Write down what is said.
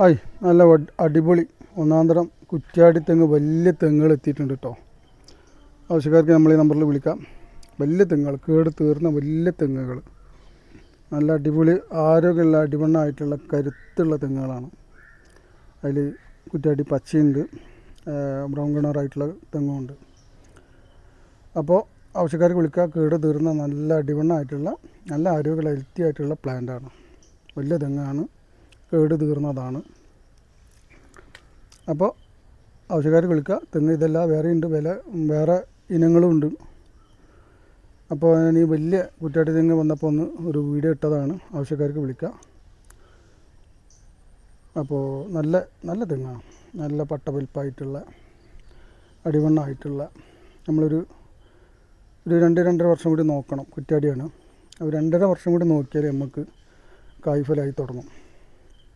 Hi നല്ല അടിപൊളി. ഒന്നാന്തരം കുറ്റ്യാടി തെങ്ങ് വലിയ തെങ്ങുകൾ എത്തിയിട്ടുണ്ട് കേട്ടോ ആവശ്യക്കാർക്ക് നമ്മൾ ഈ നമ്പറിൽ വിളിക്കാം. വലിയ തെങ്ങുകൾ കേട് തീർന്ന വലിയ തെങ്ങുകൾ. നല്ല അടിപൊളി ആരോഗ്യമുള്ള അടിമണ്ണായിട്ടുള്ള കരുത്തുള്ള തെങ്ങുകളാണ്. അതിൽ കുറ്റ്യാടി പച്ചയുണ്ട്. ബ്രൗൺ കിണറായിട്ടുള്ള തെങ്ങുമുണ്ട് അപ്പോൾ ആവശ്യക്കാർക്ക് വിളിക്കുക കേട് തീർന്ന നല്ല അടിവണ്ണമായിട്ടുള്ള നല്ല ആരോഗ്യമുള്ള ഹെൽത്തി ആയിട്ടുള്ള പ്ലാന്റാണ് വലിയ തെങ്ങാണ്. കേട് തീർന്നതാണ്. അപ്പോൾ ആവശ്യക്കാർ വിളിക്കുക തെങ്ങ് ഇതെല്ലാം വേറെ ഉണ്ട് വില വേറെ ഇനങ്ങളും ഉണ്ട് അപ്പോൾ ഞാൻ ഈ വലിയ കുറ്റാട്ടി തെങ്ങ് വന്നപ്പോൾ ഒന്ന് ഒരു വീഡിയോ ഇട്ടതാണ്. ആവശ്യക്കാർക്ക് വിളിക്കുക അപ്പോൾ നല്ല നല്ല തെങ്ങാണ്. നല്ല പട്ടവലിപ്പായിട്ടുള്ള അടിവണ്ണമായിട്ടുള്ള നമ്മളൊരു ഒരു രണ്ട് രണ്ടര വർഷം കൂടി നോക്കണം കുറ്റാടിയാണ്. അപ്പോൾ രണ്ടര വർഷം കൂടി നോക്കിയാൽ നമുക്ക് കായ്ഫലായി തുടങ്ങും.